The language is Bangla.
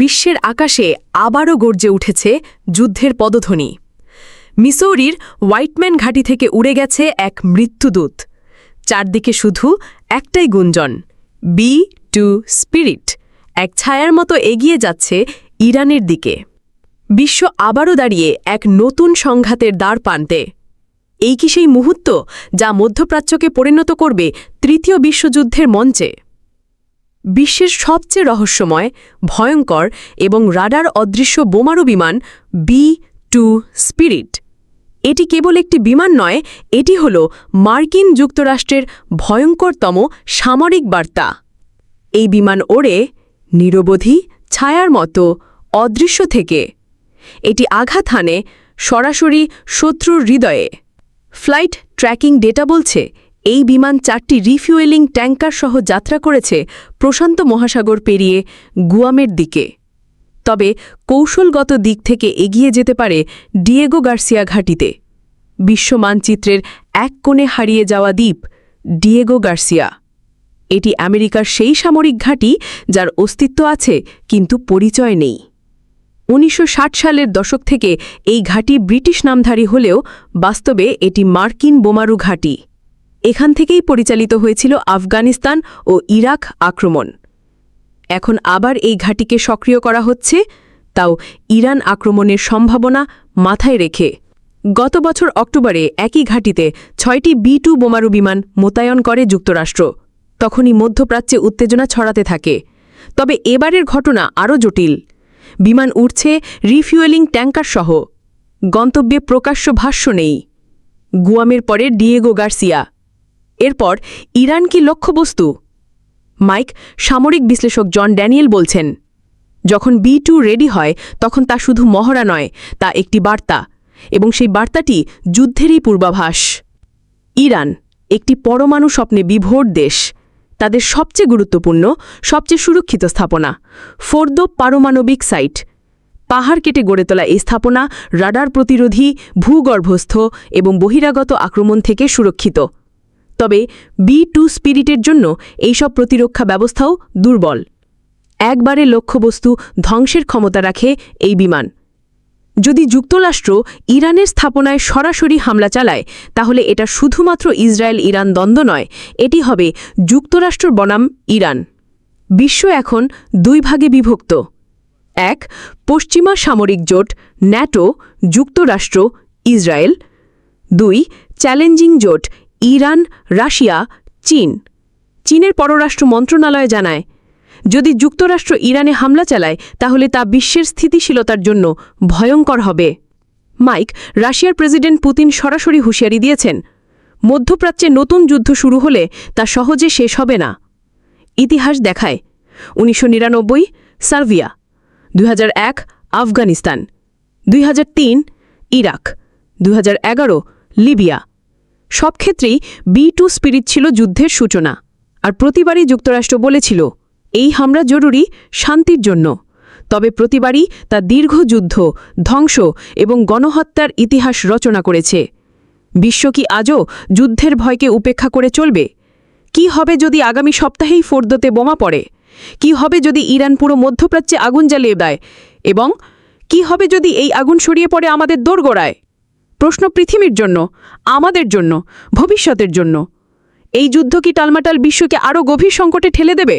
বিশ্বের আকাশে আবারও গর্জে উঠেছে যুদ্ধের পদধ্বনি। মিসৌরির হোয়াইটম্যান ঘাঁটি থেকে উড়ে গেছে এক মৃত্যুদূত। চারদিকে শুধু একটাই গুঞ্জন, বি টু স্পিরিট। এক ছায়ার মতো এগিয়ে যাচ্ছে ইরানের দিকে। বিশ্ব আবারও দাঁড়িয়ে এক নতুন সংঘাতের দ্বার পান্তে। এই কি সেই মুহূর্ত যা মধ্যপ্রাচ্যকে পরিণত করবে তৃতীয় বিশ্বযুদ্ধের মঞ্চে? বিশ্বের সবচেয়ে রহস্যময়, ভয়ঙ্কর এবং রাডার অদৃশ্য বোমারু বিমান বি টু স্পিরিট এটি কেবল একটি বিমান নয়, এটি হল মার্কিন যুক্তরাষ্ট্রের ভয়ঙ্করতম সামরিক বার্তা। এই বিমান ওড়ে নিরবধি ছায়ার মতো অদৃশ্য থেকে। এটি আঘাত হানে সরাসরি শত্রুর হৃদয়ে। ফ্লাইট ট্র্যাকিং ডেটা বলছে এই বিমান চারটি রিফুয়েলিং ট্যাঙ্কার সহ যাত্রা করেছে প্রশান্ত মহাসাগর পেরিয়ে গুয়ামের দিকে। তবে কৌশলগত দিক থেকে এগিয়ে যেতে পারে ডিয়েগো গার্সিয়া ঘাটিতে। বিশ্ব মানচিত্রের এক কোণে হারিয়ে যাওয়া দ্বীপ, ডিয়েগো গার্সিয়া। এটি আমেরিকার সেই সামরিক ঘাঁটি যার অস্তিত্ব আছে কিন্তু পরিচয় নেই। উনিশশো ষাট সালের দশক থেকে এই ঘাঁটি ব্রিটিশ নামধারী হলেও বাস্তবে এটি মার্কিন বোমারু ঘাঁটি। এখান থেকেই পরিচালিত হয়েছিল আফগানিস্তান ও ইরাক আক্রমণ। এখন আবার এই ঘাঁটিকে সক্রিয় করা হচ্ছে, তাও ইরান আক্রমণের সম্ভাবনা মাথায় রেখে। গত বছর অক্টোবরে একই ঘাঁটিতে ছয়টি বি টু বোমারু বিমান মোতায়েন করে যুক্তরাষ্ট্র। তখনই মধ্যপ্রাচ্যে উত্তেজনা ছড়াতে থাকে। তবে এবারের ঘটনা আরও জটিল। বিমান উঠছে রিফিউয়েলিং ট্যাঙ্কার সহ। গন্তব্যে প্রকাশ্য ভাষ্য নেই। গুয়ামের পরে ডিয়েগো গার্সিয়া। এরপর ইরান কি লক্ষ্যবস্তু? মাইক, সামরিক বিশ্লেষক জন ড্যানিয়েল বলছেন, যখন বি টু রেডি হয়, তখন তা শুধু মহড়া নয়, তা একটি বার্তা, এবং সেই বার্তাটি যুদ্ধেরই পূর্বাভাস। ইরান, একটি পরমাণু স্বপ্নে বিভোর দেশ, তাদের সবচেয়ে গুরুত্বপূর্ণ, সবচেয়ে সুরক্ষিত স্থাপনা, ফোর্দো পারমাণবিক সাইট। পাহাড় কেটে গড়ে তোলা এই স্থাপনা রাডার প্রতিরোধী, ভূগর্ভস্থ এবং বহিরাগত আক্রমণ থেকে সুরক্ষিত। তবে বি টু স্পিরিটের জন্য এইসব প্রতিরক্ষা ব্যবস্থাও দুর্বল। একবারে লক্ষ্যবস্তু ধ্বংসের ক্ষমতা রাখে এই বিমান। যদি যুক্তরাষ্ট্র ইরানের স্থাপনায় সরাসরি হামলা চালায়, তাহলে এটা শুধুমাত্র ইসরায়েল ইরান দ্বন্দ্ব নয়, এটি হবে যুক্তরাষ্ট্র বনাম ইরান। বিশ্ব এখন দুই ভাগে বিভক্ত। এক, পশ্চিমা সামরিক জোট ন্যাটো, যুক্তরাষ্ট্র, ইসরায়েল। দুই, চ্যালেঞ্জিং জোট ইরান, রাশিয়া, চীন। চীনের পররাষ্ট্র মন্ত্রণালয় জানায়, যদি যুক্তরাষ্ট্র ইরানে হামলা চালায়, তাহলে তা বিশ্বের স্থিতিশীলতার জন্য ভয়ঙ্কর হবে। মাইক, রাশিয়ার প্রেসিডেন্ট পুতিন সরাসরি হুঁশিয়ারি দিয়েছেন, মধ্যপ্রাচ্যে নতুন যুদ্ধ শুরু হলে তা সহজে শেষ হবে না। ইতিহাস দেখায়, উনিশশো নিরানব্বই সার্ভিয়া দুই আফগানিস্তান, দুই হাজার তিন, ইরাক, দুই হাজার এগারো, লিবিয়া। সব ক্ষেত্রেই বি টু স্পিরিট ছিল যুদ্ধের সূচনা। আর প্রতিবারই যুক্তরাষ্ট্র বলেছিল, এই হামলা জরুরি শান্তির জন্য। তবে প্রতিবারই তা দীর্ঘ যুদ্ধ, ধ্বংস এবং গণহত্যার ইতিহাস রচনা করেছে। বিশ্ব কি আজও যুদ্ধের ভয়কে উপেক্ষা করে চলবে? কি হবে যদি আগামী সপ্তাহেই ফোর্দোতে বোমা পড়ে? কি হবে যদি ইরান পুরো মধ্যপ্রাচ্যে আগুন জ্বালিয়ে দেয়? এবং কি হবে যদি এই আগুন সরিয়ে পড়ে আমাদের দোরগোড়ায়? প্রশ্ন পৃথিবীর জন্য, আমাদের জন্য, ভবিষ্যতের জন্য। এই যুদ্ধ কি টালমাটাল বিশ্বকে আরও গভীর সংকটে ঠেলে দেবে?